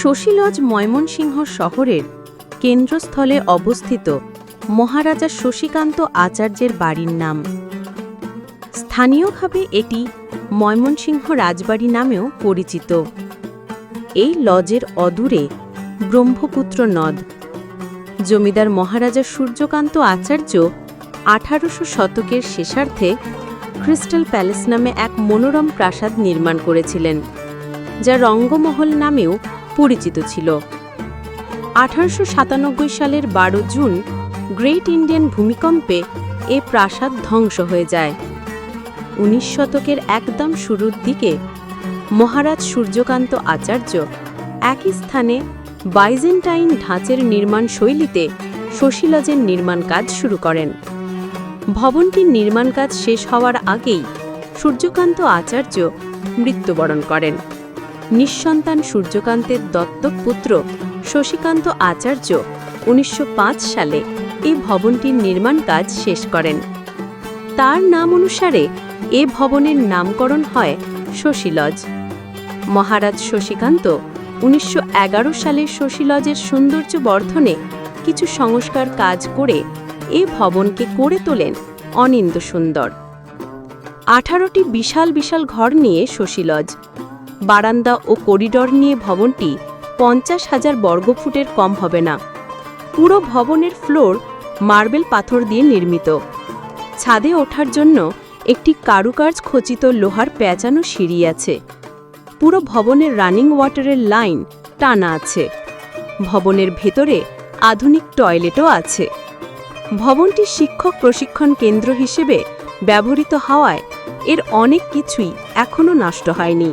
শশীলজ ময়মনসিংহ শহরের কেন্দ্রস্থলে অবস্থিত মহারাজা শশীকান্ত আচার্যের বাড়ির নাম। স্থানীয়ভাবে এটি ময়মনসিংহ রাজবাড়ি নামেও পরিচিত। এই লজের অদূরে ব্রহ্মপুত্র নদ। জমিদার মহারাজা সূর্যকান্ত আচার্য আঠারোশো শতকের শেষার্ধে ক্রিস্টাল প্যালেস নামে এক মনোরম প্রাসাদ নির্মাণ করেছিলেন, যা রঙ্গমহল নামেও পরিচিত ছিল। আঠারোশো সাতানব্বই সালের বারো জুন গ্রেট ইন্ডিয়ান ভূমিকম্পে এ প্রাসাদ ধ্বংস হয়ে যায়। উনিশ শতকের একদম শুরুর দিকে মহারাজ সূর্যকান্ত আচার্য একই স্থানে বাইজেন্টাইন ঢাঁচের নির্মাণ শৈলীতে শশীলজের নির্মাণ কাজ শুরু করেন। ভবনটির নির্মাণ কাজ শেষ হওয়ার আগেই সূর্যকান্ত আচার্য মৃত্যুবরণ করেন। নিঃসন্তান সূর্যকান্তের দত্তক পুত্র শশীকান্ত আচার্য উনিশশো পাঁচ সালে এই ভবনটির নির্মাণ কাজ শেষ করেন। তার নাম অনুসারে এ ভবনের নামকরণ হয় শশীলজ। মহারাজ শশীকান্ত উনিশশো এগারো সালে শশীলজের সৌন্দর্য বর্ধনে কিছু সংস্কার কাজ করে এ ভবনকে করে তোলেন অনিন্দ সুন্দর আঠারোটি বিশাল বিশাল ঘর নিয়ে শশীলজ বারান্দা ও করিডর নিয়ে ভবনটি পঞ্চাশ হাজার বর্গফুটের কম হবে না। পুরো ভবনের ফ্লোর মার্বেল পাথর দিয়ে নির্মিত। ছাদে ওঠার জন্য একটি কারুকার্য খচিত লোহার পেঁচানো সিঁড়ি আছে। পুরো ভবনের রানিং ওয়াটারের লাইন টানা আছে। ভবনের ভেতরে আধুনিক টয়লেটও আছে। ভবনটি শিক্ষক প্রশিক্ষণ কেন্দ্র হিসেবে ব্যবহৃত হওয়ায় এর অনেক কিছুই এখনও নষ্ট হয়নি।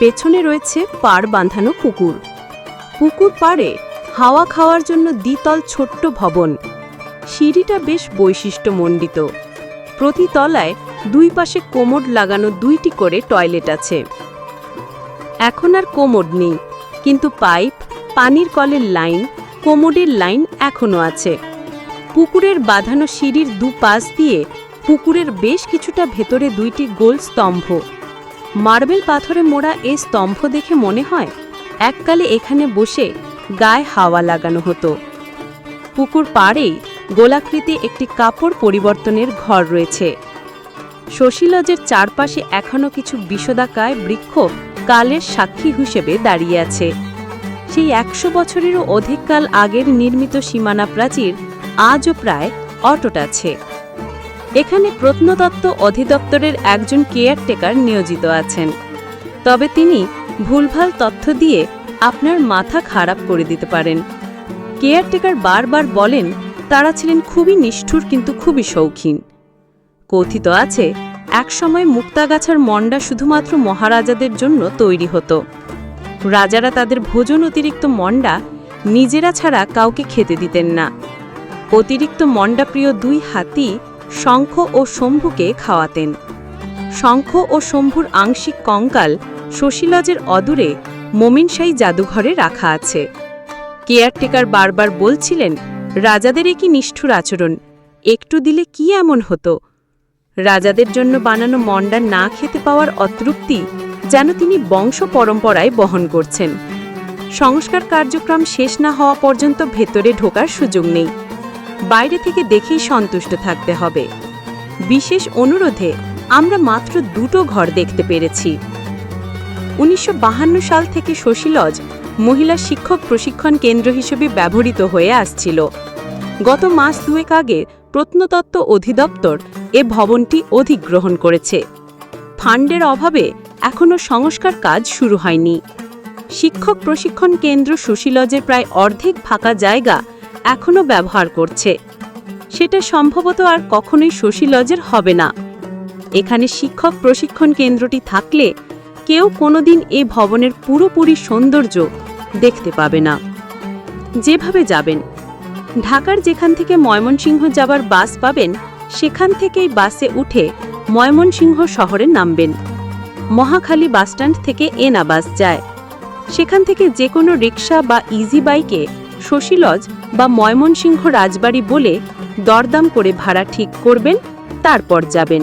পেছনে রয়েছে পাড় বাঁধানো পুকুর। পুকুর পাড়ে হাওয়া খাওয়ার জন্য দ্বিতল ছোট্ট ভবন। সিঁড়িটা বেশ বৈশিষ্ট্যমণ্ডিত। প্রতি তলায় দুই পাশে কোমোড লাগানো দুইটি করে টয়লেট আছে। এখন আর কোমোড নেই, কিন্তু পাইপ, পানির কলের লাইন কোমোডের লাইন এখনও আছে। পুকুরের বাঁধানো সিঁড়ির দু পাশ দিয়ে পুকুরের বেশ কিছুটা ভেতরে দুইটি গোল স্তম্ভ। মার্বেল পাথরে মোড়া এই স্তম্ভ দেখে মনে হয় এককালে এখানে বসে গায়ে হাওয়া লাগানো হতো। পুকুর পাড়েই গোলাকৃতি একটি কাপড় পরিবর্তনের ঘর রয়েছে। শশীলজের চারপাশে এখনও কিছু বিষদাকায় বৃক্ষ কালের সাক্ষী হিসেবে দাঁড়িয়ে আছে। সেই একশো বছরেরও অধিককাল আগের নির্মিত সীমানা প্রাচীর আজও প্রায় অটট আছে। এখানে প্রত্নতত্ত্ব অধিদপ্তরের একজন কেয়ারটেকার নিয়োজিত আছেন। তবে তিনি ভুলভাল তথ্য দিয়ে আপনার মাথা খারাপ করে দিতে পারেন। কেয়ারটেকার বারবার বলেন, তারা ছিলেন খুবই নিষ্ঠুর কিন্তু খুবই শৌখিন। কথিত আছে, একসময় মুক্তাগাছার মণ্ডা শুধুমাত্র মহারাজাদের জন্য তৈরি হতো। রাজারা তাদের ভোজন অতিরিক্ত মণ্ডা নিজেরা ছাড়া কাউকে খেতে দিতেন না। অতিরিক্ত মণ্ডাপ্রিয় দুই হাতি শঙ্খ ও শম্ভুকে খাওয়াতেন। শঙ্খ ও শম্ভুর আংশিক কঙ্কাল শশীলজের অদূরে মোমিনশাহী জাদুঘরে রাখা আছে। কেয়ারটেকার বারবার বলছিলেন, রাজাদের কি নিষ্ঠুর আচরণ, একটু দিলে কি এমন হতো? রাজাদের জন্য বানানো মন্ডা না খেতে পাওয়ার অতৃপ্তি যেন তিনি বংশ পরম্পরায় বহন করছেন। সংস্কার কার্যক্রম শেষ না হওয়া পর্যন্ত ভেতরে ঢোকার সুযোগ নেই। বাইরে থেকে দেখেই সন্তুষ্ট থাকতে হবে। বিশেষ অনুরোধে আমরা মাত্র দুটো ঘর দেখতে পেরেছি। উনিশশো সাল থেকে শশীলজ মহিলা শিক্ষক প্রশিক্ষণ কেন্দ্র হিসেবে ব্যবহৃত হয়ে আসছিল। গত মাস দুয়েক আগে প্রত্নতত্ত্ব অধিদপ্তর এ ভবনটি অধিগ্রহণ করেছে। ফান্ডের অভাবে এখনও সংস্কার কাজ শুরু হয়নি। শিক্ষক প্রশিক্ষণ কেন্দ্র সুশীলজের প্রায় অর্ধেক ফাঁকা জায়গা এখনও ব্যবহার করছে। সেটা সম্ভবত আর কখনোই শশীলজের হবে না। এখানে শিক্ষক প্রশিক্ষণ কেন্দ্রটি থাকলে কেউ কোনোদিন এ ভবনের পুরোপুরি সৌন্দর্য দেখতে পাবে না। যেভাবে যাবেন, ঢাকার যেখান থেকে ময়মনসিংহ যাবার বাস পাবেন, সেখান থেকেই বাসে উঠে ময়মনসিংহ শহরে নামবেন। মহাখালী বাসস্ট্যান্ড থেকে এনা বাস যায়। সেখান থেকে যে কোনো রিক্সা বা ইজি বাইকে শশীলজ বা ময়মনসিংহ রাজবাড়ি বলে দরদাম করে ভাড়া ঠিক করবেন তারপর যাবেন।